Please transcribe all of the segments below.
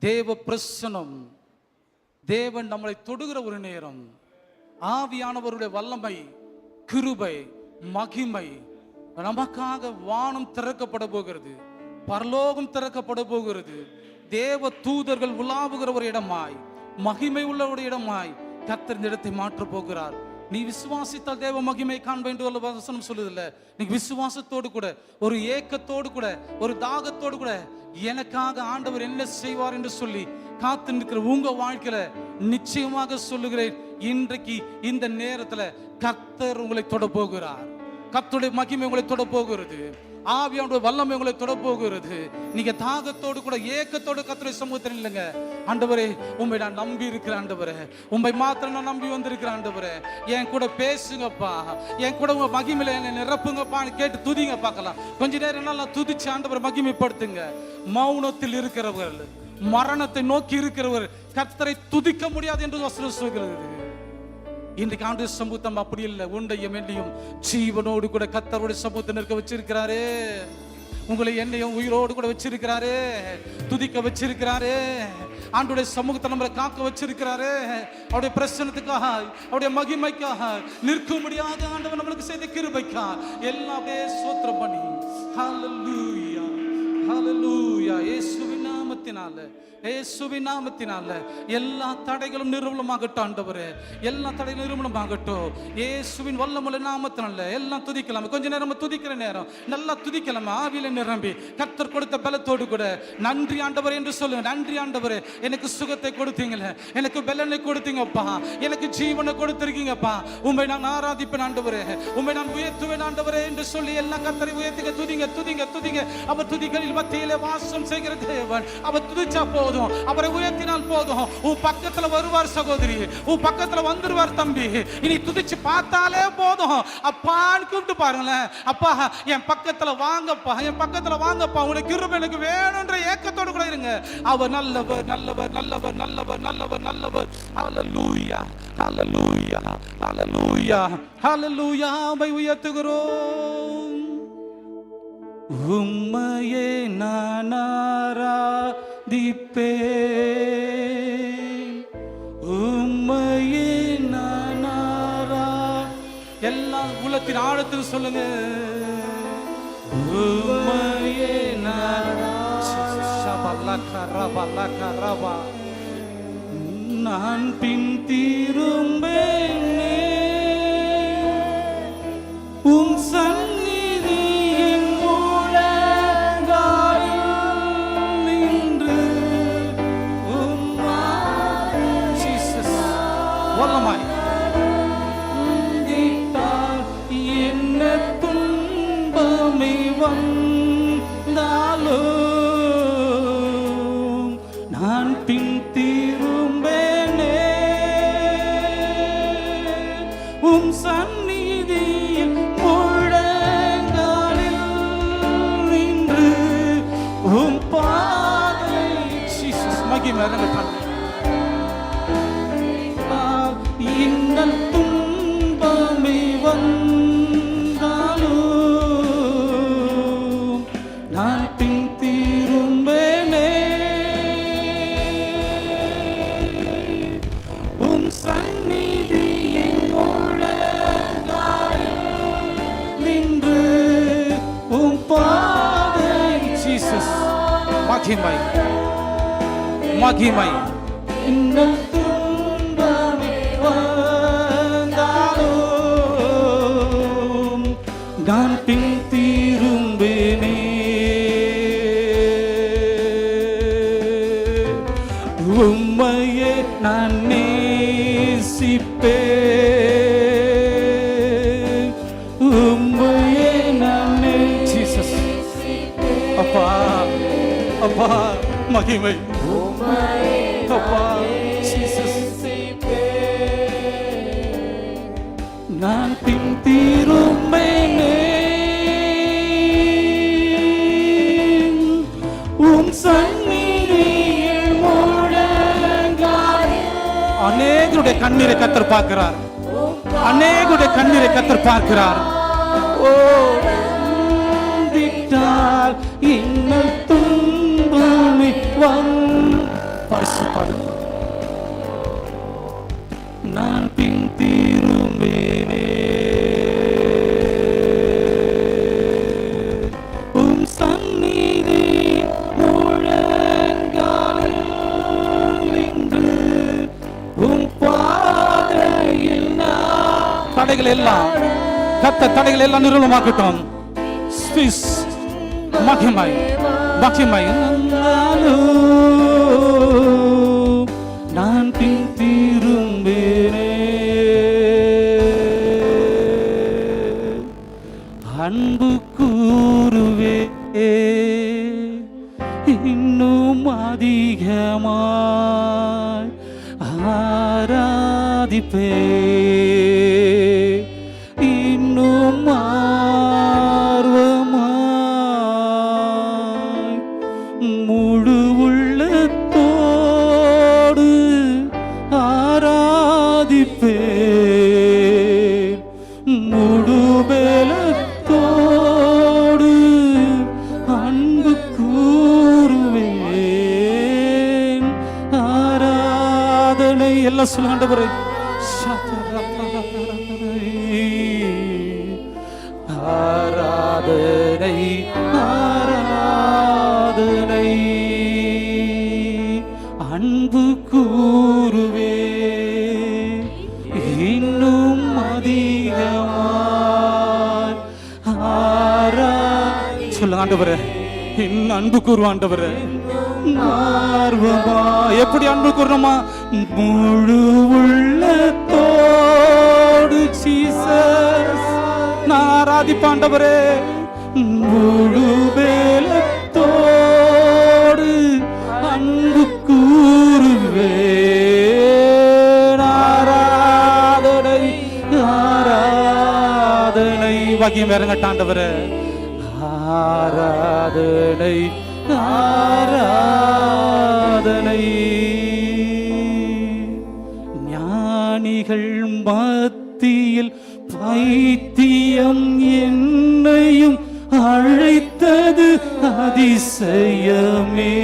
தேவ பிரசனம் தேவன் நம்மளை தொடுகிற ஒரு நேரம். ஆவியானவருடைய வல்லமை கிருபை மகிமை நமக்காக வானம் திறக்கப்பட போகிறது. பரலோகம் திறக்கப்பட போகிறது. தேவ தூதர்கள் உலாவுகிற ஒரு இடமாய் மகிமை உள்ள ஒரு இடமாய் கத்தர் இந்த இடத்தை மாற்றப் போகிறார். நீ விசுவாசித்தால் தேவ மகிமை காண்பேன் என்று வசனம் சொல்லுதில்ல. நீ விசுவாசத்தோடு கூட ஒரு ஏக்கத்தோடு கூட ஒரு தாகத்தோடு கூட எனக்காக ஆண்டவர் என்ன செய்வார் என்று சொல்லி காத்து நிற்கிற உங்க வாழ்க்கையில நிச்சயமாக சொல்லுகிறேன். இன்றைக்கு இந்த நேரத்துல கர்த்தர் உங்களை தொட போகிறார் கர்த்தருடைய மகிமை உங்களை தொட போகிறது ஆவியானுடைய வல்லமை உங்களை தொடப்போகிறது. நீங்க தாகத்தோடு கூட ஏக்கத்தோடு கர்த்தருடைய சமூகத்தில் இல்லைங்க ஆண்டவரே உண்மை நான் நம்பி இருக்கிற ஆண்டவரே. உண்மை மாத்திரம் நான் நம்பி வந்திருக்கிற ஆண்டவரே. என் கூட பேசுங்கப்பா. என் கூட உங்க மகிமையில என்னை நிரப்புங்கப்பான்னு கேட்டு துதிங்க பார்க்கலாம். கொஞ்ச நேரம் நல்லா துதிச்சு ஆண்டவரை மகிமைப்படுத்துங்க. மௌனத்தில் இருக்கிறவர்கள் மரணத்தை நோக்கி இருக்கிறவர் கர்த்தரை துதிக்க முடியாது என்று வசனம் சொல்கிறது. இன்றைக்கு ஆண்டு சமூகம் அப்படி இல்லை உண்டையும் என்னையும் ஜீவனோடு கூட கத்தருடைய சமூகத்தை நிற்க வச்சிருக்கிறாரே. உங்களை என்னையும் உயிரோடு கூட வச்சிருக்கிறாரே. துதிக்க வச்சிருக்கிறாரே. ஆண்டுடைய சமூகத்தை நம்மளை காக்க வச்சிருக்கிறாரே. அவருடைய பிரசனத்துக்காக அவருடைய மகிமைக்காக நிற்க முடியாத ஆண்டவர் நம்மளுக்கு செய்த கிருபைக்கா எல்லாம் அப்படியே சோத்திரம் பண்ணி. ஹalleluya ஹalleluya இயேசுவின் நாமத்தினால. இயேசுவின் நாமத்தினால எல்லா தடைகளும் நிர்மூலமாகட்டும் ஆண்டவரே. எல்லா தடைகளும் நிர்மூலமாகட்டும். இயேசுவின் வல்லமுள்ள நாமத்தினால எல்லாம் துதிக்கலாம். கொஞ்ச நேரம் துதிக்கிற நேரம். நல்லா துதிக்கலாம். ஆவியில நிரம்பி கர்த்தர் கொடுத்த பலத்தோடு கூட. நன்றி ஆண்டவர் என்று சொல்லுங்க. நன்றி ஆண்டவரே. எனக்கு சுகத்தை கொடுத்தீங்களே. எனக்கு பலனை கொடுத்தீங்கப்பா எனக்கு ஜீவனை கொடுத்திருக்கீங்கப்பா உண்மை நான் ஆராதிப்பேன் ஆண்டவரே. உண்மை நான் உயர்த்துவேன் ஆண்டவரே என்று சொல்லி எல்லாம் கத்தரை உயர்த்துங்க துதிங்க துதிங்க துதிங்க. அவர் துதிகளில் மத்தியிலே வாசம் செய்கிற தேவன். அவர் துதிச்சா போ போதும். அவரை உயர்த்தினால் போதும். உன் பக்கத்துல வருவார் சகோதரி. உன் பக்கத்துல வந்துருவார் தம்பி. இனி துதிச்சு பார்த்தாலே போதும். அப்பான்னு கூப்பிட்டு பாருங்களேன். அப்பா என் பக்கத்துல வாங்கப்பா என் பக்கத்துல வாங்கப்பா. உனக்கு கிருபை எனக்கு வேணும்ன்ற ஏக்கத்தோடு கூட இருங்க. அவர் நல்லவர் நல்லவர் நல்லவர் நல்லவர் நல்லவர் நல்லவர். ஹalleluya ஹalleluya ஹalleluya ஹalleluya மை உயர்த்துகிறோம். உம்மையே நானாரா ஆராதிப்பேன் உம்மையே நான் ஆரா. எல்லா உள்ளத்தின் ஆழத்தில் சொல்லுங்க. உம்மையே நான் ஷபலக ரபலக ரபா. நான் பின் திரும்பேனே மகிமை மகிமை நான் பின் தீரும்பினே உம்மையே நான் நேசிப்பேன் உம்மையே நான் ஜீசஸ் அப்பா அப்பா மகிமை. அப்பா. அநேகருடைய கண்ணீரை கத்தர் பார்க்கிறார். அநேகருடைய கண்ணீரை கத்தர் பார்க்கிறார். ஓ திட்டால் இன்னும் துன்பமே வரும் நான் பின் தடைகள் எல்லாம் கத்த தடைகள் எல்லாம் நிர்மூலமாக்கட்டும் ஸ்விஸ் மகிமை மகிமை. ஆராதனை ஆராதனை. அன்பு கூறுவே இன்னும் அதிகமாய் ஆரா சொல்லுங்க ஆண்டவரே இன்னும் அன்பு கூறுவோம் ஆர்வமா எப்படி அன்பு கூறணுமா? முழு உள்ளத்தோடு ஜீசஸ் நான் ஆராதிப்பாண்டவரே முழு வேலத்தோடு அன்பு கூறுவேன் ஆராதனை ஆராதனை வகியம் இறங்கட்டாண்டவரே ஆராதனை ஆராதனை அதிசயமே.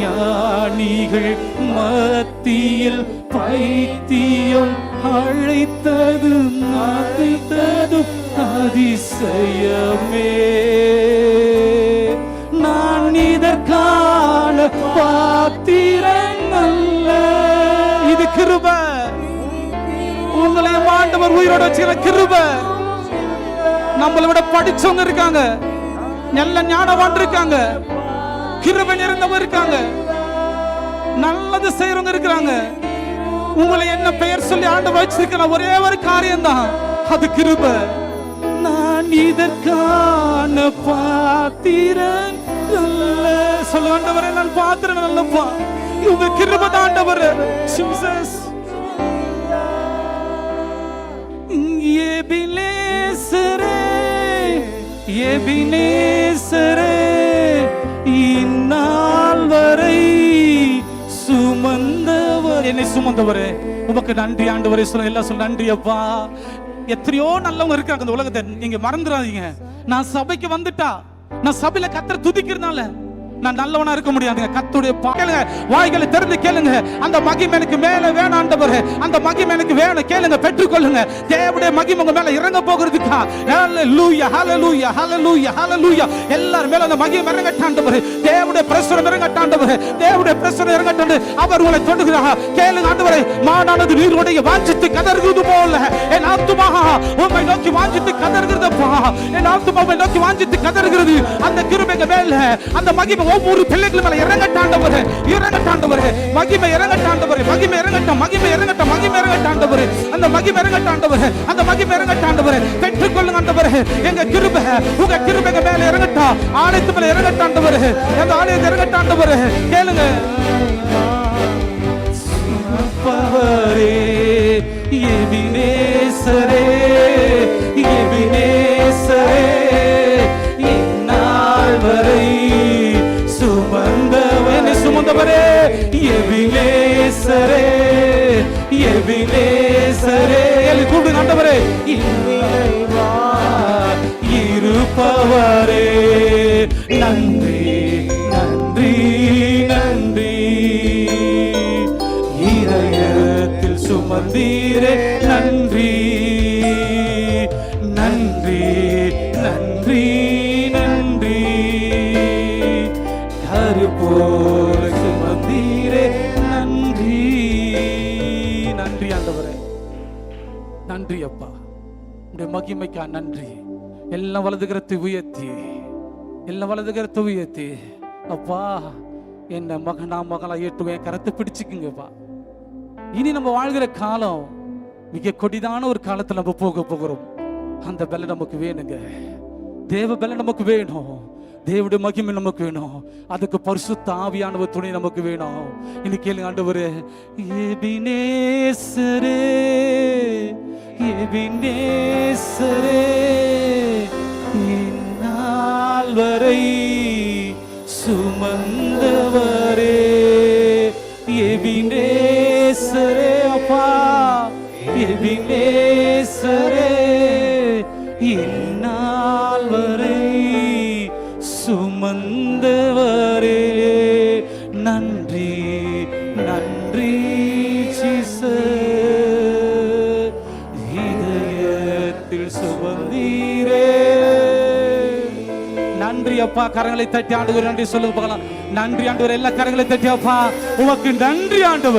ஞானிகள் மத்தியில் பைத்தியம் அழைத்தது மதித்தது அதிசயமே. நான் இதற்கான பாத்திரங்கள் இது கிருப. உங்களை மாண்டவர் உயிரோட வச்சுக்கிற கிருப. நம்மளை விட படிச்சவங்க இருக்காங்க. நல்ல ஞானவான் இருக்காங்க. கிருபை நிறைந்தவங்க இருக்காங்க. நல்லது செய்யறவங்க இருக்கிறாங்க. உங்களை என்ன பெயர் சொல்லி ஆண்டு வச்சிருக்கிற ஒரே ஒரு காரியம் தான் அது கிருப. நான் இதற்கான பாத்திரன் நல்ல சொல்ல ஆண்டவரே நான் பாத்திரன் நல்லப்பா உங்க கிருப தான் ஆண்டவர். ஜீசஸ். எபினேசரே எபினேசரே இந்நாள் வரை சுமந்தவர். என்னை சுமந்தவரே உமக்கு நன்றி ஆண்டவரே சொல்ல எல்லாம் சொல்ல நன்றி அப்பா. எத்தனையோ நல்லவங்க இருக்காங்க அந்த உலகத்தை. நீங்க மறந்துடாதீங்க நான் சபைக்கு வந்துட்டா நான் சபையில கத்தரை துதிக்கிறதுனால நான் நல்லவனா இருக்க முடியாதுங்க. கத்துடைய கேளுங்க. வாய்களை திறந்து கேளுங்க. அந்த மகிமை எனக்கு மேல வேணும் ஆண்டவர். அந்த மகிமை எனக்கு வேணும் கேளுங்க. பெற்றுக்கொள்ளுங்க. தேவடைய மகிமை உங்க மேல இறங்க போகிறதுக்கா? ஹalleluya ஹalleluya ஹalleluya ஹalleluya எல்லார் மேல அந்த மகிமை இறங்கட்டாண்டவரே தேவனுடைய பிரசுரம் இறங்கட்டாண்டவரே தேவடைய பிரசுரம் இறங்கட்டாண்டு அவர் உங்களை தொடுகிறார்? கேளுங்க ஆண்டவரே. மானானது நீருடைய வாஞ்சித்து கதறுகிறது போல. என் ஆத்துமா உண்மை நோக்கி வாஞ்சித்து கதறுகிறதப்பா. என் ஆத்துமா உம்மை நோக்கி வாஞ்சித்து கதறுகிறது. அந்த கிருபைங்க மேல அந்த மகிமை ஒவ்வொரு பிள்ளைகள் மேல இறங்கட்டாண்டவரே இறங்கட்டாண்டவரே மகிமை இறங்கட்டாண்டவரே மகிமை இறங்கட்டும் மகிமை இறங்கட்டும் மகிமை இறங்கட்டாண்டவரே அந்த மகிமை இறங்கட்டாண்டவரே அந்த மகிமை இறங்கட்டாண்டவரே பெற்றுக்கொள்ளுங்க ஆண்டவரே எங்க கிருபை உங்க கிருபைங்க மேல இறங்கட்டா. ஆலயத்து மேல இறங்கட்டாண்டவரே அந்த ஆலயத்தை இறங்கட்டாண்டவரே கேளுங்க. பவரே எபினேசரே ஆண்டவரே எபிலேசரே எபிலேசரே எலி கூடு ஆண்டவரே இருப்பவரே. நன்றி நன்றி நன்றி. இதயத்தில் சுமந்தீரே நன்றி. உடைய மகிமைக்கா நன்றி. எல்லாம் வலதுகரத்தை உயர்த்தி. எல்லாம் வலதுகரத்தை உயர்த்தி. அப்பா என்ன மகனா மகளா ஏற்றுவேன் கரத்தை பிடிச்சுக்குங்கப்பா இனி நம்ம வாழ்கிற காலம் மிக கொடிதான ஒரு காலத்தில் நம்ம போக போகிறோம். அந்த பல நமக்கு வேணுங்க. தேவ பல நமக்கு வேணும். தேவடைய மகிமை நமக்கு வேணும். அதுக்கு பரிசுத்த ஆவியானவர் துணை நமக்கு வேணும். இன்னைக்கு கேளுங்க ஆண்டவர். எபினேசரே எபினேசரே இந்நாள் வரை சுமந்தவரே. எபினேசரே அப்பா. எபினேசரே. இதயத்தில் நன்றி அப்பா கரங்களை தட்டி ஆண்டு நன்றி சொல்லுங்க பார்க்கலாம். நன்றி ஆண்டு எல்லா கரங்களை தட்டி அப்பா. உமக்கு நன்றி ஆண்டு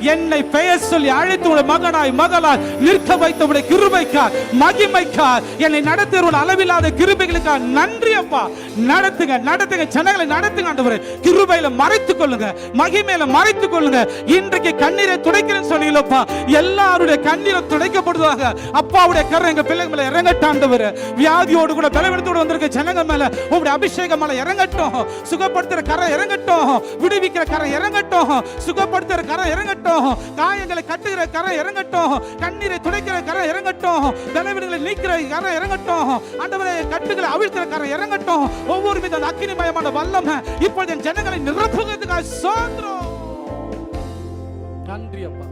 என்னை பெயர் சொல்லி அழைத்து உடைய மகனாய் மகளாய் நிற்க வைத்த உடைய கிருபைக்கா மகிமைக்கா என்னை நடத்துகிற அளவில்லாத கிருபைகளுக்கா நன்றி அப்பா. நடத்துங்க நடத்துங்க ஜனங்களை நடத்துங்க ஆண்டவர். கிருபையில மறைத்துக் கொள்ளுங்க மகிமையில மறைத்துக் கொள்ளுங்க. இன்றைக்கு கண்ணீரை துடைக்கிறேன்னு சொன்னீங்களப்பா எல்லாருடைய கண்ணீரை துடைக்கப்படுவதாக அப்பாவுடைய கரை எங்க பிள்ளைங்க மேல இறங்கட்டாண்டவர் வியாதியோடு கூட பலவீனத்தோடு வந்திருக்க ஜனங்க மேல உங்களுடைய அபிஷேகம் மேல இறங்கட்டும். சுகப்படுத்துற கரை இறங்கட்டும். விடுவிக்கிற கரை இறங்கட்டும். சுகப்படுத்துற கரை இறங்கட்டும். காயங்களை கட்டுகிற கரை இறங்கட்டும். கண்ணீரை துடைக்கிற கரை இறங்கட்டும். தலைவர்களை நீக்கிற கரை இறங்கட்டும். ஆண்டவரே கட்டுகளை அவிழ்க்கிற கரை இறங்கட்டும். ஒவ்வொரு மீது அந்த அக்கினிமயமான வல்லம் இப்பொழுது என் ஜனங்களை நிரப்புகிறதுக்காக சுதந்திரம் நன்றி அப்பா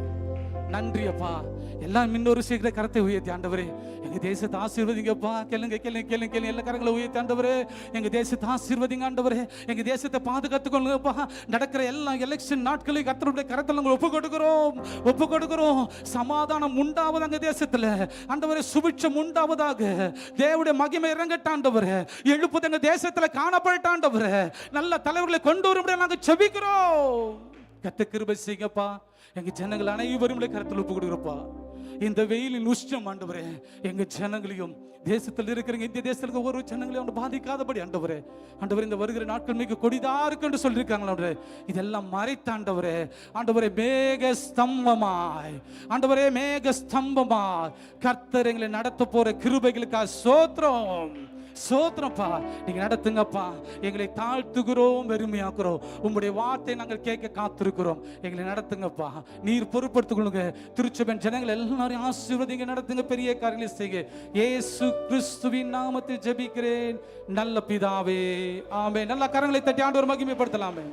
நன்றி அப்பா எல்லாம் இன்னொரு சீக்கிர கரத்தை உயர்த்தி ஆண்டவரே எங்க தேசத்தை ஆசீர்வதிங்கப்பா கேளுங்க கேளுங்க கேளுங்க கேளுங்க. எல்லா கரங்களை உயர்த்தி ஆண்டவரே எங்க தேசத்தை ஆசீர்வதிங்க ஆண்டவரே. எங்க தேசத்தை பாதுகாத்துக்கொள்ளுங்கப்பா நடக்கிற எல்லா எலெக்ஷன் நாட்களையும் கத்தருடைய கரத்தில் நாங்கள் ஒப்பு கொடுக்கிறோம் ஒப்பு கொடுக்கிறோம் சமாதானம் உண்டாவது அங்க தேசத்துல. ஆண்டவரே சுபிட்சம் உண்டாவதாக. தேவடைய மகிமை இறங்கட்டாண்டவரே எழுப்புது எங்க தேசத்துல காணப்பட்டாண்டவரே நல்ல தலைவர்களை கொண்டு வரும்படியா நாங்கள் செபிக்கிறோம். கத்த கிருபை செய்யப்பா எங்க ஜனங்கள் அனைவரும் கருத்தில் ஒப்பு கொடுக்குறப்பா இந்த வெயிலின் உஷ்டம் ஆண்டவரே. எங்க ஜனங்களையும் தேசத்தில் இருக்கிற இந்திய தேசத்தில் இருக்க ஒரு ஜனங்களையும் அவனை பாதிக்காதபடி ஆண்டவரே. ஆண்டவர் இந்த வருகிற நாட்கள் மிக கொடிதா இருக்குன்னு சொல்லியிருக்காங்களா இதெல்லாம் மறைத்தாண்டவரே ஆண்டவரே. மேக ஸ்தம்பமாய். ஆண்டவரே மேக ஸ்தம்பமாய். கர்த்தர் எங்களை நடத்த போற கிருபைகளுக்காக சோத்திரம். சோத்திரப்பா நீங்க நடத்துங்கப்பா. எங்களை தாழ்த்துகிறோம் வெறுமையாக்குறோம். உங்களுடைய வார்த்தை நாங்கள் கேட்க காத்திருக்கிறோம். எங்களை நடத்துங்கப்பா. நீர் பொறுப்படுத்திக் கொள்ளுங்க. திருச்சபன் ஜனங்கள் எல்லாரையும் ஆசீர்வதிங்க. நடத்துங்க பெரிய காரியங்களை செய்யுங்க. ஏசு கிறிஸ்துவின் நாமத்தில் ஜெபிக்கிறேன். நல்ல பிதாவே. ஆமே நல்ல கரங்களை தட்டி ஆண்டவர் மகிமைப்படுத்தலாமே.